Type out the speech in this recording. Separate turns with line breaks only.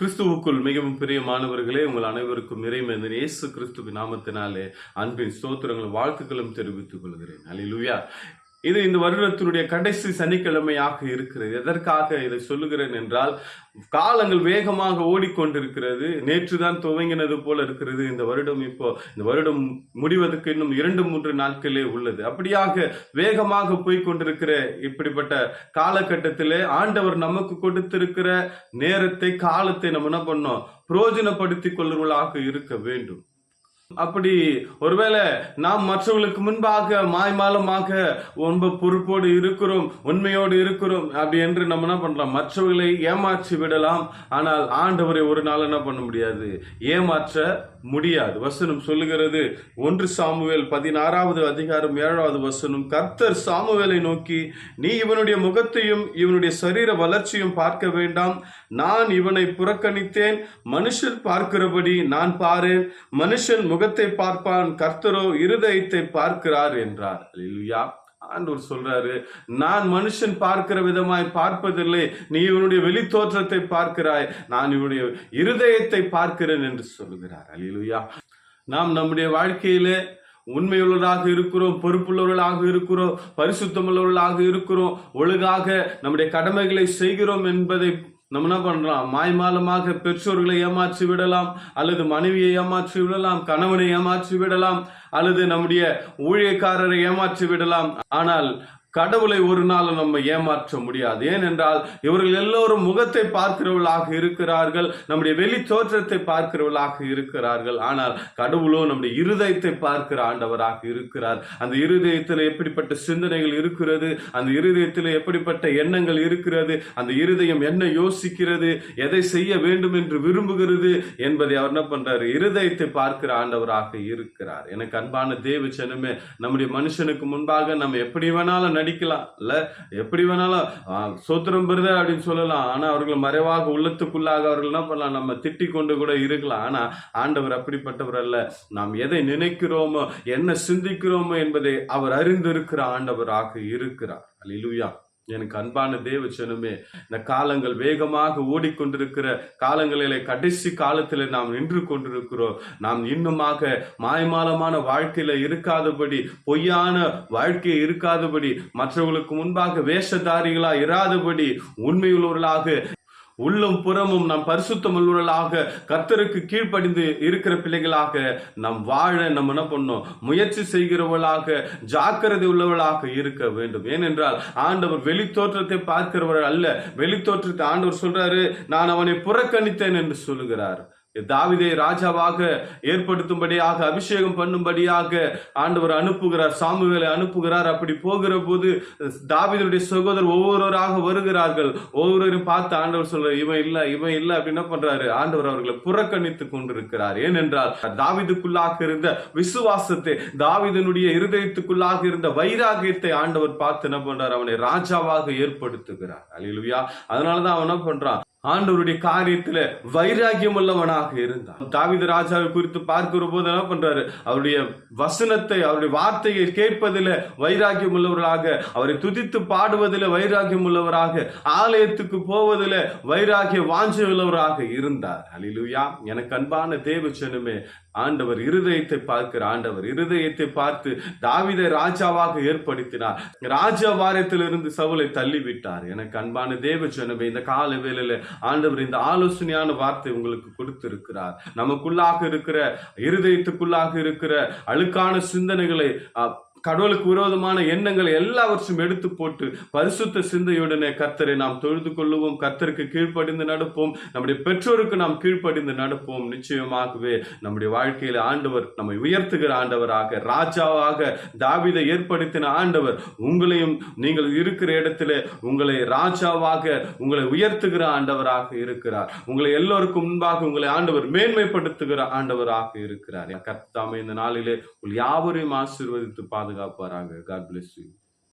கிறிஸ்துவுக்குள் மிகவும் பிரியமானவர்களே உங்கள் அனைவருக்கும் இறைமன் இயேசு கிறிஸ்துவின் நாமத்தினாலே அன்பின் ஸ்தோத்திரங்களும் வாழ்த்துக்களும் தெரிவித்துக் கொள்கிறேன். அலிலுயா இது இந்த வருடத்தினுடைய கடைசி சனிக்கிழமையாக இருக்கிறது. எதற்காக இதை சொல்லுகிறேன் என்றால் காலங்கள் வேகமாக ஓடிக்கொண்டிருக்கிறது. நேற்று தான் துவங்கினது போல இருக்கிறது. இந்த வருடம் இப்போ இந்த வருடம் முடிவதற்கு இன்னும் இரண்டு மூன்று நாட்களே உள்ளது. அப்படியாக வேகமாக போய்கொண்டிருக்கிற இப்படிப்பட்ட காலகட்டத்திலே ஆண்டவர் நமக்கு கொடுத்திருக்கிற நேரத்தை காலத்தை நம்ம என்ன பண்ணோம்? பிரயோஜனப்படுத்திக் கொள்வர்களாக இருக்க வேண்டும். அப்படி ஒருவேளை நாம் மற்றவர்களுக்கு முன்பாக மாய்மாலமாக ரொம்ப பொறுப்போடு இருக்கிறோம் உண்மையோடு இருக்கிறோம் அப்படி என்று நம்ம என்ன பண்றோம் மற்றவர்களை ஏமாற்றி விடலாம். ஆனால் ஆண்டவரை ஒரு நாள் என்ன பண்ண முடியாது? ஏமாற்ற முடியாது. வசனம் சொல்லுகிறது ஒன்று சாமுவேல் பதினாறாவது அதிகாரம் ஏழாவது வசனம் கர்த்தர் சாமுவேலை நோக்கி நீ இவனுடைய முகத்தையும் இவனுடைய சரீர வளர்ச்சியும் பார்க்க வேண்டாம். நான் இவனை புறக்கணித்தேன். மனுஷன் பார்க்கிறபடி நான் பாரேன். மனுஷன் முகத்தை பார்ப்பான். கர்த்தரோ இருதயத்தை பார்க்கிறார் என்றார். இல்லையா ஆண்டவர் சொல்றாரு நான் மனுஷன் பார்க்கிற விதமாய் பார்ப்பதில்லை. நீ இவனுடைய வெளி தோற்றத்தை பார்க்கிறாய். நான் இவனுடைய இருதயத்தை பார்க்கிறேன் என்று சொல்லுகிறார். அலிலுயா நாம் நம்முடைய வாழ்க்கையிலே உண்மையுள்ளவர்களாக இருக்கிறோம் பொறுப்புள்ளவர்களாக இருக்கிறோம் பரிசுத்தமுள்ளவர்களாக இருக்கிறோம். ஒழுங்காக நம்முடைய கடமைகளை செய்கிறோம் என்பதை நம்ம என்ன பண்ணலாம்? மாய்மாலமாக பெற்றோர்களை ஏமாற்றி விடலாம் அல்லது மனைவியை ஏமாற்றி விடலாம் கணவனை ஏமாற்றி விடலாம் அல்லது நம்முடைய ஊழியக்காரரை ஏமாற்றி விடலாம். ஆனால் கடவுளை ஒரு நாள் நம்ம ஏமாற்ற முடியாது. ஏனென்றால் இவர்கள் எல்லோரும் முகத்தை பார்க்கிறவர்களாக இருக்கிறார்கள் நம்முடைய வெளி தோற்றத்தை பார்க்கிறவர்களாக இருக்கிறார்கள். ஆனால் கடவுளோ நம்முடைய இருதயத்தை பார்க்கிற ஆண்டவராக இருக்கிறார். அந்த இருதயத்தில் எப்படிப்பட்ட சிந்தனைகள் இருக்கிறது? அந்த இருதயத்தில் எப்படிப்பட்ட எண்ணங்கள் இருக்கிறது? அந்த இருதயம் என்ன யோசிக்கிறது? எதை செய்ய வேண்டும் என்று விரும்புகிறது என்பதை அவர் என்ன பண்றாரு? இருதயத்தை பார்க்கிற ஆண்டவராக இருக்கிறார். எனக்கு அன்பான தேவச்சனமே நம்முடைய மனுஷனுக்கு முன்பாக நம்ம எப்படி வேணாலும் நடிக்கலாம் இல்ல எப்படி வேணாலும் சோத்திரம் பெறுத அப்படின்னு சொல்லலாம். ஆனா அவர்கள் மறைவாக உள்ளத்துக்குள்ளாக அவர்கள் என்ன பண்ணலாம்? நம்ம திட்டி கொண்டு கூட இருக்கலாம். ஆனா ஆண்டவர் அப்படிப்பட்டவர் அல்ல. நாம் எதை நினைக்கிறோமோ என்ன சிந்திக்கிறோமோ என்பதை அவர் அறிந்திருக்கிற ஆண்டவராக இருக்கிறார். அலிலுயா எனக்கு அன்பான தேவச்சனுமே இந்த காலங்கள் வேகமாக ஓடிக்கொண்டிருக்கிற காலங்களிலே கடைசி காலத்தில் நாம் நின்று கொண்டிருக்கிறோம். நாம் இன்னுமாக மாயமாலமான வாழ்க்கையில இருக்காதபடி பொய்யான வாழ்க்கையை இருக்காதபடி மற்றவர்களுக்கு முன்பாக வேஷதாரிகளா இராதபடி உண்மையுள்ளவர்களாக உள்ளும் புறமும் நாம் பரிசுத்தம் உள்ளவர்களாக கர்த்தருக்கு கீழ்ப்படிந்து இருக்கிற பிள்ளைகளாக நாம் வாழ நம்ம என்ன பண்ணோம்? முயற்சி செய்கிறவர்களாக ஜாக்கிரதை உள்ளவர்களாக இருக்க வேண்டும். ஏனென்றால் ஆண்டவர் வெளி தோற்றத்தை பார்க்கிறவர் அல்ல. வெளி தோற்றத்தை ஆண்டவர் சொல்றாரு நான் அவனை புறக்கணித்தேன் என்று சொல்லுகிறார். தாவிதை ராஜாவாக ஏற்படுத்தும்படியாக அபிஷேகம் பண்ணும்படியாக ஆண்டவர் அனுப்புகிறார் சாமுவேலை அனுப்புகிறார். அப்படி போகிற போது தாவிதனுடைய சகோதரர் ஒவ்வொருவராக வருகிறார்கள். ஒவ்வொருவரையும் பார்த்து ஆண்டவர் சொல்றாரு இவன் இல்ல இவன் இல்ல. அப்படின்னு என்ன பண்றாரு? ஆண்டவர் அவர்களை புறக்கணித்துக் கொண்டிருக்கிறார். ஏனென்றால் தாவிதுக்குள்ளாக இருந்த விசுவாசத்தை தாவிதனுடைய இருதயத்துக்குள்ளாக இருந்த வைராகியத்தை ஆண்டவர் பார்த்து என்ன பண்றார்? அவனை ராஜாவாக ஏற்படுத்துகிறார். அல்லேலூயா அதனாலதான் அவன் என்ன பண்றான்? ஆண்டவருடைய காரியத்துல வைராகியம் உள்ளவனாக இருந்தான். தாவித ராஜாவை குறித்து பார்க்கிற போது என்ன பண்றாரு? அவருடைய வசனத்தை அவருடைய வார்த்தையை கேட்பதில் வைராகியம் உள்ளவராக அவரை துதித்து பாடுவதில் வைராகியம் உள்ளவராக ஆலயத்துக்கு போவதில் வைராகிய வாஞ்ச உள்ளவராக இருந்தார். அலிலுயா எனக்கு அன்பான தேவச்சனுமே ஆண்டவர் இருதயத்தை பார்க்கிற ஆண்டவர் இருதயத்தை பார்த்து தாவித ராஜாவாக ஏற்படுத்தினார். ராஜா வாரத்திலிருந்து சவுலை தள்ளிவிட்டார். எனக்கு அன்பான தேவச்சனமே இந்த கால வேலையில ஆண்டவர் இந்த ஆலோசனையான வார்த்தை உங்களுக்கு கொடுத்திருக்கிறார். நமக்குள்ளாக இருக்கிற இருதயத்துக்குள்ளாக இருக்கிற அழுக்கான சிந்தனைகளை அஹ், கடவுளுக்கு விரோதமான எண்ணங்களை எல்லாவற்றையும் எடுத்து போட்டு பரிசுத்த சிந்தையுடனே கர்த்தரை நாம் தொழுது கொள்ளுவோம். கர்த்தருக்கு கீழ்ப்படிந்து நடப்போம். நம்முடைய பெற்றோருக்கு நாம் கீழ்ப்படிந்து நடப்போம். நிச்சயமாகவே நம்முடைய வாழ்க்கையில ஆண்டவர் நம்மை உயர்த்துகிற ஆண்டவராக ராஜாவாக தாவிதை ஏற்படுத்தின ஆண்டவர் உங்களையும் நீங்கள் இருக்கிற இடத்துல உங்களை ராஜாவாக உங்களை உயர்த்துகிற ஆண்டவராக இருக்கிறார். உங்களை எல்லோருக்கும் முன்பாக உங்களை ஆண்டவர் மேன்மைப்படுத்துகிற ஆண்டவராக இருக்கிறார். கர்த்தாமே இந்த நாளிலே உங்கள் யாவரையும் ஆசீர்வதித்து with Akbaranga. God bless you.